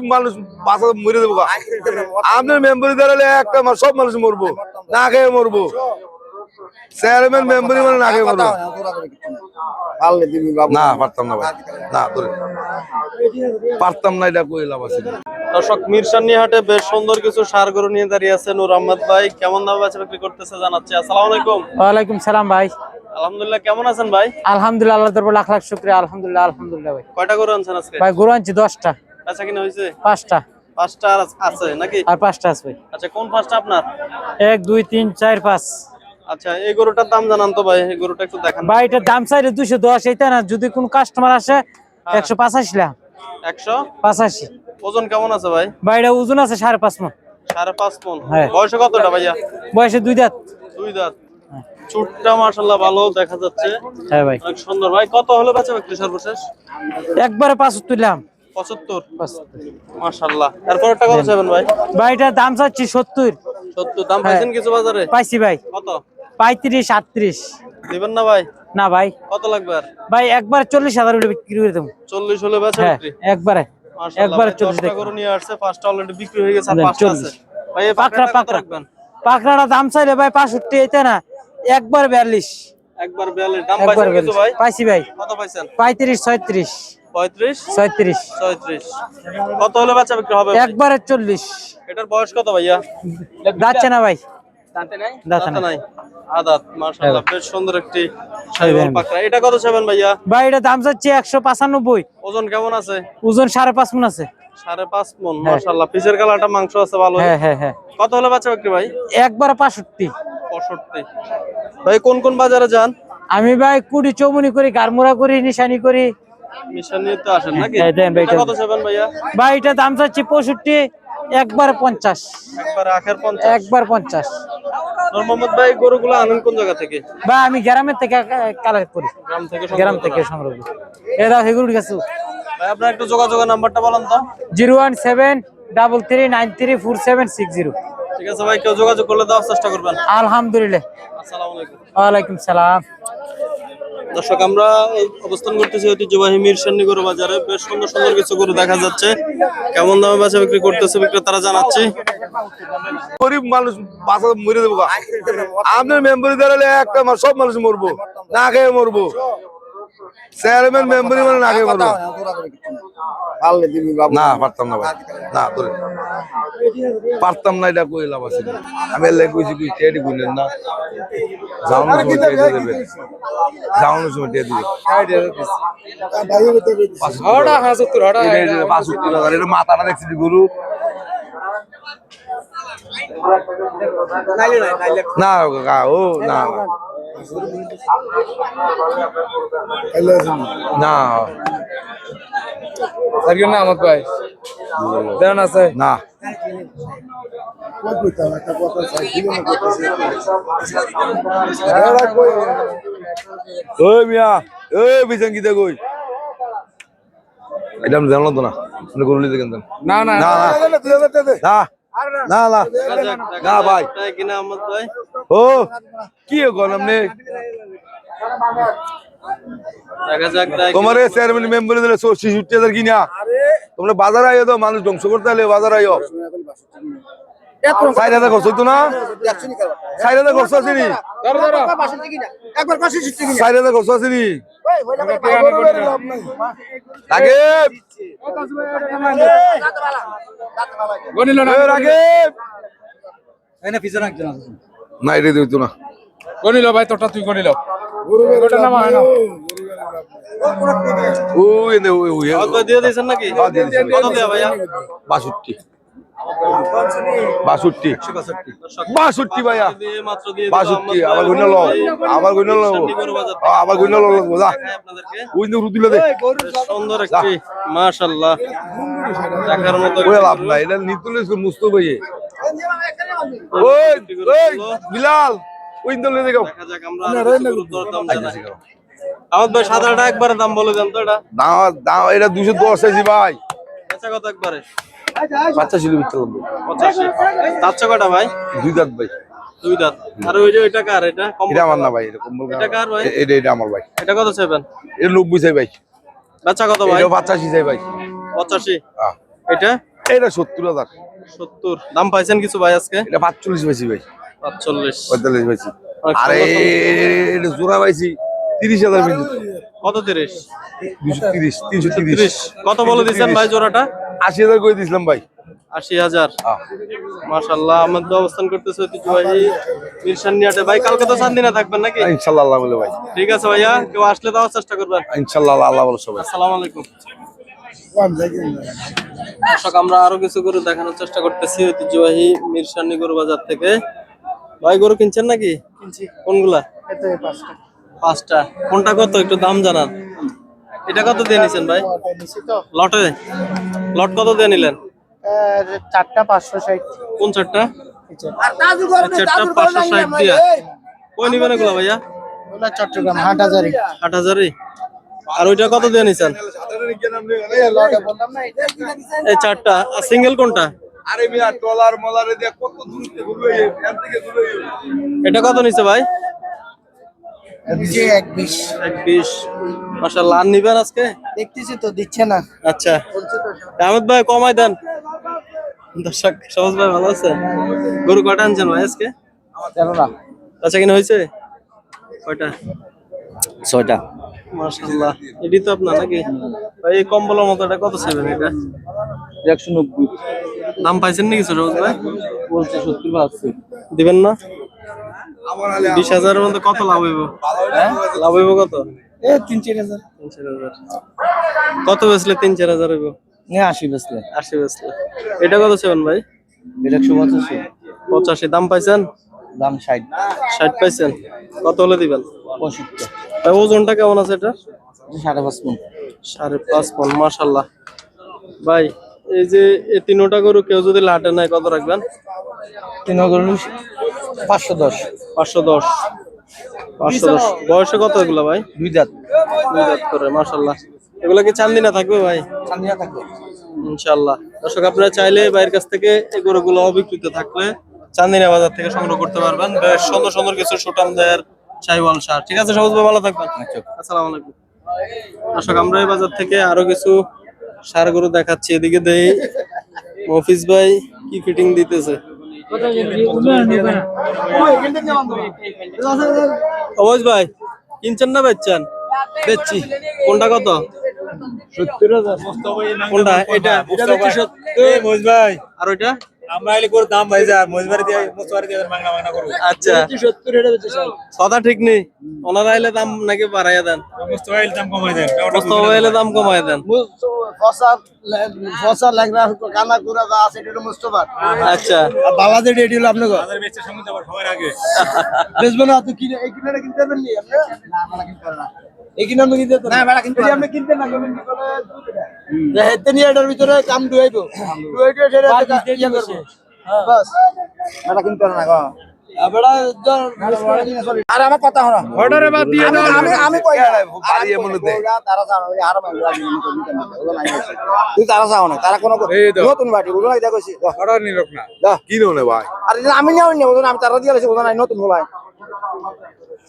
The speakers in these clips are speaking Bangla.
গরিব মানুষ বাসা মরে দেবো আপনার মেম্বারি দাঁড়ালে একটা মা- সব মানুষ মরবো না খেয়ে মরবো। চেয়ারম্যান মেম্বারি মানে না খেয়ে মরবো। পারলে দিবি বাবু। না পারতাম না ভাই। না পারতাম না এটা কই লাভ আছে? দর্শক মিরসানি হাটে বেশ সুন্দর কিছু সার গরু নিয়ে দাঁড়িয়ে আছে নূর আহমদ ভাই। কেমন দামে বেচা বিক্রি করতেছে জানাচ্ছি। আসসালামু আলাইকুম। ওয়ালাইকুম সালাম ভাই। আলহামদুলিল্লাহ কেমন আছেন ভাই? আলহামদুলিল্লাহ আল্লাহ তারপর লাখ লাখ শুক্রিয়া। আলহামদুলিল্লাহ আলহামদুলিল্লাহ ভাই। কয়টা গরু আনছেন আজকে? ভাই গরু আনছি দশটা। বেচা কিনা হয়েছে? পাঁচটা। পাঁচটা আছে নাকি? আর পাঁচটা আছে। ভাই আচ্ছা কোন পাঁচটা আপনার? এক দুই তিন চার পাঁচ। আচ্ছা এই গরুটার দাম জানান তো ভাই এই গরুটা একটু দেখান। ভাই এটার দাম চাইলে দুশো দশ এইটা না যদি কোন কাস্টমার আসে একশো পাঁচাশি লাখ একশো? পাঁচাশি। ওজন কেমন আছে ভাই? ভাই এটা ওজন আছে সাড়ে পাঁচ মন। সাড়ে পাঁচ পন হ্যাঁ। বয়সে কতটা ভাইয়া? বয়সে দুই দাঁত। দুই দাঁত। চুটটা মার্শাল্লাহ ভালো দেখা যাচ্ছে। হ্যাঁ ভাই। অনেক সুন্দর। ভাই কত হলে বেচা বিক্রি সর্বশেষ? একবারে পাঁচ তুললাম পঁচাত্তর। তারপর কথা চাইবেন ভাই? ভাই এটার দাম চাচ্ছি সত্তর। সত্তর। দাম হ্যাঁ। পাইছেন কিছু বাজারে? পাইছি ভাই। কত? পঁয়ত্রিশ আটত্রিশ। দিবেন না ভাই? না ভাই। কত লাগবে আর? ভাই একবার চল্লিশ হাজার বিক্রি করে দেবো। চল্লিশ হলে বেচা হ্যাঁ একবারে। একবারে চল্লিশ। গরু নিয়ে আসছে পাঁচটা অলরেডি বিক্রি হয়ে গেছে আর পাঁচটা আছে। ভাই পাকড়া পাকড়া। রাখবেন? পাকড়াটা দাম চাইলে ভাই পাঁচষট্টি না একবার বিয়াল্লিশ। একবার বিয়াল্লিশ। দাম পাইছেন ভাই? পাইছি ভাই। কত পাইছেন? পঁয়ত্রিশ ছয়ত্রিশ। পঁয়ত্রিশ? ছয়ত্রিশ। ছয়ত্রিশ। কত হলে বেচা বিক্রি হবে? একবারে চল্লিশ। এটার বয়স কত ভাইয়া? যাচ্ছে না ভাই। নাই? আদাত বেশ সুন্দর একটি সাইবল পাকড়া এটা কত চাইবেন ভাইয়া? ভাই এটা দাম চাচ্ছে একশো পাঁচানব্বই। ওজন কেমন আছে? ওজন সাড়ে পাঁচ মন আছে। সাড়ে পাঁচ মন মার্শাল্লাহ পিসের কালারটা মাংস আছে ভালো। হ্যাঁ হ্যাঁ হ্যাঁ। কত হলে বাচ্চা বিক্রি ভাই? একবারে পাঁষট্টি পঁয়ষট্টি। ভাই কোন কোন বাজারে যান? আমি ভাই কুড়ি চৌমনি করি গারমুড়া করি নিশানি করি। মিশন তো আসেন নাকি? হ্যাঁ, দেন ভাই, এটা কত চাইবেন ভাইয়া? ভাই এটা দাম চাচ্ছি পঁয়ষট্টি একবারে পঞ্চাশ। একবার আখের পঞ্চাশ। একবার পঞ্চাশ। নূর মোহাম্মদ ভাই গরুগুলো আনেন কোন জায়গা থেকে? ভাই আমি গ্রামের থেকে কালেক্ট করি। গ্রাম থেকে গ্রাম সংগ্রহ থেকে করা। সংগ্রহ করি এটা গাছ ভাই আপনার একটু যোগাযোগের নাম্বারটা বলেন তো। Zero one seven double three nine three four seven six zero. ঠিক আছে ভাই কেউ যোগাযোগ করলে দেওয়ার চেষ্টা করবেন। আলহামদুলিল্লাহ। আসসালামু আলাইকুম। ওয়ালাইকুম সালাম। দর্শক আমরা অবস্থান করতেছি ঐতিহ্যবাহী মিরসান্নি গরু বাজারে। বেশ সুন্দর সুন্দর কিছু গরু দেখা যাচ্ছে। কেমন দামে বাসা বিক্রি করতেছে বিক্রেতারা জানাচ্ছে। গরিব মানুষ বাসা মরে দেবো। আপনার মেম্বারি দাঁড়ালে একটা সব মানুষ মরবো না খেয়ে মরবো। চেয়ারম্যান মেম্বারি মানে খেয়ে মরবো পারলে দিবি বাবু। না পারতাম না ভাই। না ধরে। পারতাম না এটা কই লাভ আছে? আমি এলে কইছি কি টেডি কইলেন না। যাওয়ানোর সময় টেডি দেবে যাওয়ানোর সময় টেডি দেবে। বাষট্টি হাজার এটা মাথাটা দেখছি গরু। না ও না। না না ওই মিয়া ওই বিছান কিতে কই এটা আমি জানলাম তো না কেন না না না না না না। না ভাই। তাই কিনা আহমদ ভাই ও কি করেন আপনি তোমার চেয়ারম্যান মেম্বার দিলে শিশুটি হাজার কিনা? তোমরা বাজার আইও তো মানুষ ধ্বংস করতে হলে বাজার আইও চার হাজার খরচ হইতো না চার হাজার খরচ আছে নি একবার পাশে ছুটতে চার হাজার খরচ আছে নি না এটা দিত না। গনিল ভাই তোরটা তুই ভাইয়া। বাষট্টি। বাষট্টি। বাষট্টি ভাইয়া। দিয়ে মাত্র দিয়ে দিল বাষট্টি আবার গুণ লো আবার গুণ লো মিরসান্নি গরু বাজার থেকে। আবার গুণ লো যা ওই নে রুদিলে দে সুন্দর একটি মাশাআল্লাহ। দেখার মতো ওই লাভ নাই এটা নিতুলে মুস্ত ভাইয়ে ওই ওই বিলাল। ওই দলে দেখো দেখা যাক আমরা আরও কিছু গরুর দরদাম জানাই। আহমদ ভাই সাদাটা একবারে দাম বলে দেন তো এটা। দাম দাম এটা দুশো দশ চাইছি ভাই। কত একবারে? বাচ্চা ছিল বিচ্ছা পঁচাশি। চারশো কটা ভাই? দুই দাঁত ভাই। দুই দাঁত। আর ওই যে ওইটা কার? এটা এটা আমার না ভাই এরকম এটা কার? ভাই? এটা এটা আমার ভাই। এটা কত চাইবেন? এটা নব্বই চাই ভাই। বেচা কত ভাই? এটা বাচ্চা চাই ভাই। পঁচাশি। হ্যাঁ। এটা? এটা সত্তর হাজার। সত্তর। দাম পাইছেন কিছু ভাই আজকে? এটা পাঁচচল্লিশ পাইছি ভাই। পাঁচচল্লিশ। পঁয়তাল্লিশ পাইছি। আর এটা জোড়া পাইছি তিরিশ হাজার কত তিরিশ? দুশো তিরিশ তিনশো তিরিশ। কত বলে দিচ্ছেন ভাই জোড়াটা? আশি হাজার করে দিয়েছিলাম ভাই। আশি হাজার। মাশাল্লাহ আমাদের অবস্থান করতেছে ঐতিহ্যবাহী ভাই কালকে তো চার দিনে থাকবেন নাকি? ইনশাল্লাহ আল্লাহ বলে ভাই। ঠিক আছে ভাইয়া কেউ আসলে দেওয়ার চেষ্টা করবেন। ইনশাল্লাহ আল্লাহ আল্লাহ বলে সবাই। আসসালামু আলাইকুম। দর্শক আমরা আরও কিছু গরু দেখানোর চেষ্টা করতেছি ঐতিহ্যবাহী মিরসানি গরু বাজার থেকে। ভাই গরু কিনছেন নাকি? কোনগুলা? পাঁচটা। কোনটা কত? একটু দাম জানান। এটা কত দিয়ে নিছেন ভাই? লটে লট কত দিয়ে নিলেন? চারটা পাঁচশো ষাট কোন চারটা চারটা পাঁচশো ষাট দিয়া। কই নিবেন এগুলো ভাইয়া? চট্টগ্রাম হাট হাজারি আট হাজারই। আর ওইটা কত দিয়ে নিছেন? এই চারটা। আর সিঙ্গেল কোনটা? আরে মিয়া টলার মলারে দিয়ে কত দূরত্বে ঘুরবে এখান থেকে দূরে এটা কত নিছে ভাই? এক বিশ এক বিশ মাসাল্লাহ আর নিবেন আজকে? দেখতেছি তো দিচ্ছে না। আচ্ছা। আহমেদ ভাই কমাই দেন। দর্শক সহজ ভাই ভালো আছেন? গরু কটা আনছেন ভাই আজকে? জানো না আচ্ছা কিনা হয়েছে? কয়টা? ছয়টা। মাশাল্লাহ এটি তো আপনার নাকি? ভাই এই কম্বলের মতো এটা কত চাইবেন এটা? একশো নব্বই। দাম পাইছেন নাকি সরোজ ভাই? বলছে সত্তর পাঁচশো দিবেন না? বিশ হাজারের মধ্যে কত লাভ হইব? লাভ হইব কত? এ তিন চার হাজার। তিন চার হাজার। কত বেচলে তিন চার হাজার হইব? নিয়ে আসি বেসলে আশি বেচলে। এটা কত চাইবেন ভাই? এটা একশো পঁচাশি। পঁচাশি। দাম পাইছেন? দাম ষাট। ষাট পাইছেন। কত হলে দিবেন? পঁয়ষট্টি। ভাই ওজনটা কেমন আছে এটা সাড়ে পাঁচ মন। সাড়ে পাঁচ পন মাসাল্লাহ ভাই এই যে এই তিনোটা গরু কেউ যদি লাটে নেয় কত রাখবেন? তিন পাঁচশো দশ। পাঁচশো দশ। পাঁচশো দশ। বয়সে কত এগুলো ভাই? দুই দাঁত। দুই দাঁত করে মাসাল্লাহ এগুলো কি চান্দি না থাকবে ভাই? চান্দিনা থাকবে। ইনশাল্লাহ দর্শক আপনারা চাইলে বাইরের কাছ থেকে এই গরুগুলো অবিকৃত থাকলে চান্দিনা বাজার থেকে সংগ্রহ করতে পারবেন। বেশ সুন্দর সুন্দর কিছু সুটাম দেয়ার চাইওয়াল সার। ঠিক আছে সবুজ ভাই ভালো থাকবেন। আসসালামু আলাইকুম। দর্শক আমরা এই বাজার থেকে আরও কিছু সার গরু দেখাচ্ছি। এদিকে দেই অফিস ভাই কি ফিটিং দিতেছে? অবশ ভাই কিনছেন না বেচছেন? বেচছি। কোনটা কত? কোনটা? এটা ভাই। আর ওইটা? আমরা এলে করে দাম ভাই যা মজবারি দিয়ে মজবারি দিয়ে মাংনা মাংনা করব। আচ্ছা। কথা ঠিক নেই। ওনারা এলে দাম নাকি বাড়াইয়া দেন। মুস্তফা দাম কমাই দেন মোস্তফা এলে দাম কমাই দেন। ফসা লাগরা কানা গুড়া যা আছে এটা মুস্তফা আচ্ছা। আর বালাদের রেডি হলো আপনাকে তাদের বেচে সঙ্গে যাবার সবার আগে। বেচবো না তুই কিনে এই কিনে কিনতে পারবেন নি আপনি? না মেলা কিনতে পারবেন না। এই কিনে আপনি কিনতে না মেলা কিনতে আপনি কিনতে না কিনবেন কি করে যে হেতে নিয়ে এটার ভিতরে কাম সেটা ইয়ে করব। বাস। মেলা কিনতে না গো। আর আমার কথা হলো অর্ডারে বাদ দিয়ে আমি আমি কই বাড়ি এমন দেয়। তারা যাও ওই তুই তারা না তারা কোনো। নতুন অর্ডার না। কি ভাই। আর আমি ওজন আমি তারা দিয়ে নতুন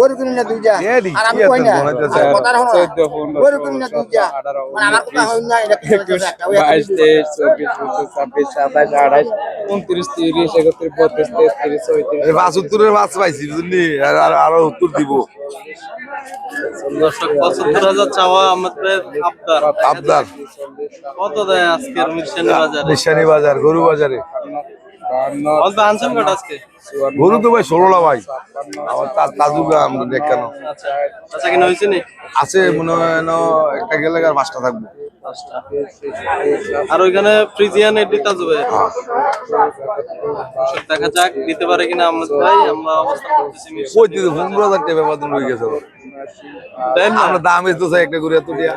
ওর কিনে না দুইটা। এ দি, আর আমি কই না? আছে, বোনাইতেছে। আর কথা হলো ওর কিনে না দুইটা। মানে আমার কথা না এটা মাছ পাইছি বুঝলি? আর উত্তর দিব। দর্শক পঁচাত্তর হাজার চাওয়া আমাদের আবদার। আবদার। কত দেয় আজকের বাজারে? নিশানি বাজার গরু বাজারে। গরু তো ভাই ভাই। আমার তা- আমরা দেখানো আচ্ছা আচ্ছা হয়েছে নি? আছে মনে হয় একটা গেলে আর পাঁচটা থাকব। আর ওইখানে ফ্রিজিয়ান দর্শক দেখা যাক দিতে পারে কিনা ভাই। আমরা অবস্থান করতেছি কই দিতে পনেরো হাজার টাকা বেতন হয়ে গেছে আমার। দাম তো চাই একটা করে এত দিয়া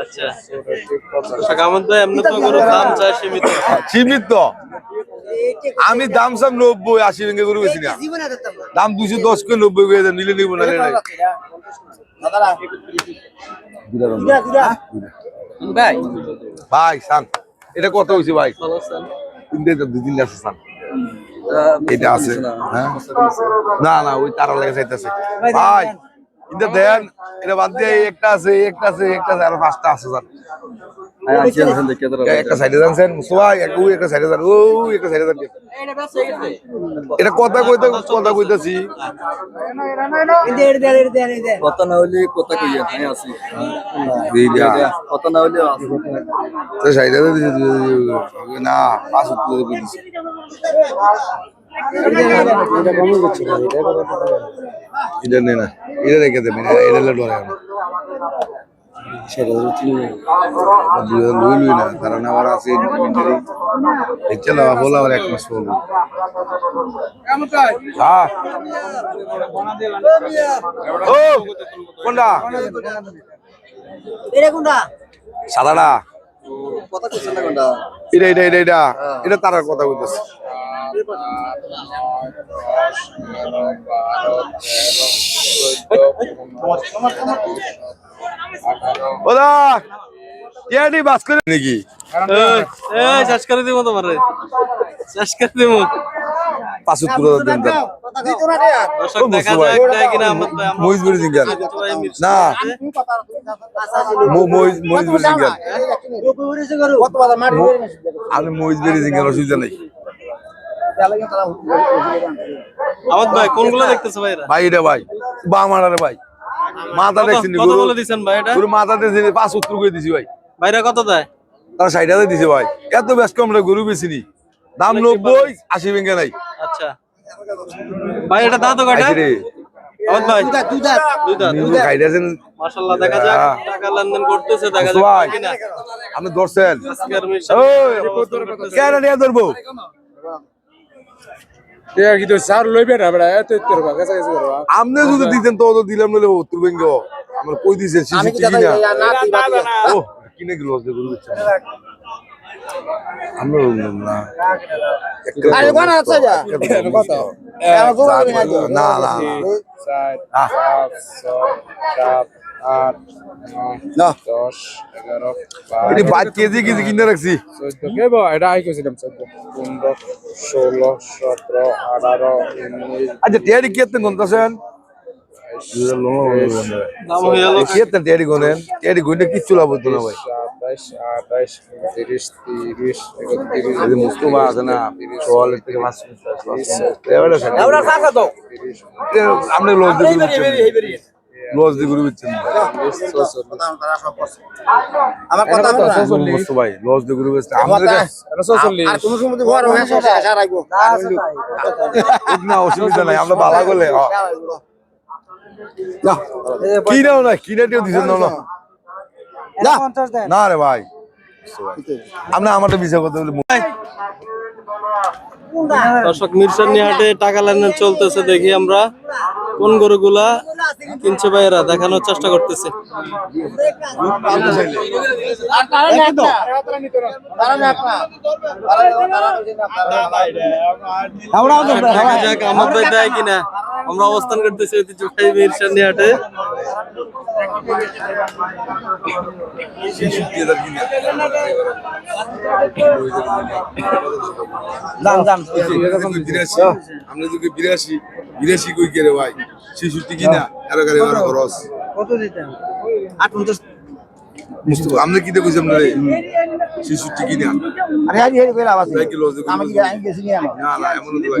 আচ্ছা ভাই তো গরুর দাম চায় সীমিত। সীমিত? আমি দাম সাম নব্বই আশি ভেঙে গরু বেশি না। দাম দুশো দশ করে নব্বই করে নিলে নিব না ভাই। ভাই শান এটা কত হয়েছে ভাই? দুই আছে স্যার এটা আছে। হ্যাঁ? না না ওই তারা লেগে যাইতেছে। ভাই কিন্তু দেন এটা বাদ দিয়ে একটা আছে একটা আছে একটা আছে আরও পাঁচটা আছে স্যার একটা সাইডে যাচ্ছেন মুস্তফা এক- ওই একটা সাইডে যান ও একটা সাইডে যান এটা কথা কইতে কথা কইতাছি না হলে কত কইয়া আমি আছি এইটা না হলে আছি সাইডে না পাঁচ উত্তর কইতেছি এটা নে না এটা রেখে দেবেন এটা এটা না লুই লুই না কারণ আবার আছে দেখছে না বলা আবার এক মাস পড়ব হ্যাঁ। কোনটা? সাদাটা। না কোনটা? এটা এটা এটা এটা। এটা তারার কথা বলতেছে ওদা বাস করে? নাকি? শেষ করে দিব তোমারে। শেষ করে দেন আহমদ ভাই মহিষ ভাই না। মহিষ আমি মহিষ অসুবিধা নেই। ভাই কোনগুলো দেখতেছো ভাইরা? ভাই এটা ভাই। বা আমার আরে ভাই। মাথা কত- দেখছেন বলে দিছেন ভাই এটা? গরু মাথা দেখছেন পাঁচ উত্তর করে দিছি ভাই। ভাইরা কত দেয়? তারা ষাট হাজার দিছে ভাই। এত ব্যস্ত কম গরু বেশিনি দাম নব্বই আশি ভেঙে নাই। আচ্ছা। ভাই এটা দাঁত হ্যাঁ। আপনি ধরছেন। কেন নিয়ে ধরবো? আপনি যদি দিতেন তো দিলাম নলে উত্তর আমার কই দিছে শিশু টিভি না। ও। কিনে গেল গরু আমরা না। আরে কোন আছে যা? কত দশ এগারো এটি পাঁচ কেজি কেজি কিনে রাখছি। চোদ্দ কেবো এটা আই কইছিলাম চোদ্দ। পনেরো ষোলো সতেরো আঠারো উনিশ। আচ্ছা টিয়ারি কেতেন হয়ে কিচ্ছু লাভ হতো না ভাই। মুস্তফা আছে না সোয়ালের থেকে মাছ এবারে আপনি লজ দিয়ে লজ দিয়ে ঘুরে বেচছেন আমার কথা না। মুস্তফা ভাই লজ দিয়ে ঘুরে বেচছেন আমাদের হয়ে অসুবিধা নাই আমরা ভালো করলে হ। না। কিনাও না কিনাটিও দিছেন না না। না রে ভাই। আমরা আমারটা বিষয় কথা বলে দর্শক মিরসানি হাটে টাকা লেনদেন চলতেছে দেখি আমরা। কোন গরুগুলা কিনছে ভাইয়েরা? দেখানোর চেষ্টা করতেছে। আমার ভাই দেয় কিনা। আমরা অবস্থান করতেছি ঐতিহ্যবাহী মিরসানি হাটে বিরাশি আমরা যদি বিরাশি বিরাশি কই কে রে ভাই? ছেষট্টি কিনা? এর গাড়ি ভাড়া খরচ। মুস্তফা আমরা কি দেখছি আমরা ছেষট্টি কিনা? আরে আজ হেরি কইলা বাসি। ভাই কি লজ আমি কি আমি গেছি নি না না। এমন তো ভাই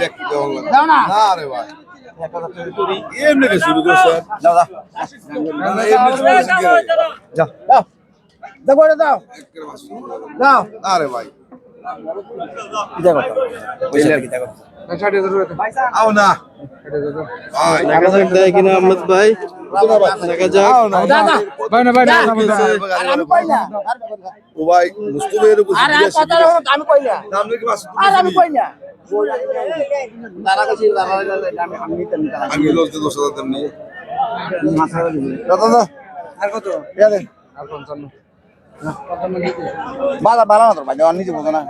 দেখ কি কেমন লাগে। দাও না। না রে ভাই। এমনি শুরু করছে? দাও দাও। না না এমনি শুরু করছে। কি রে? দাও। দাও। দাও দাও একেবারে বাস শুরু করে। দাও না। রে ভাই। দেখো দেখো আও না। ভাই দেখা দেখা আর আমি আরে আর আর দাদা আর কত? আর পঞ্চান্ন। বাবা বাড়ানো তোর ভাই নিজে বোঝো না।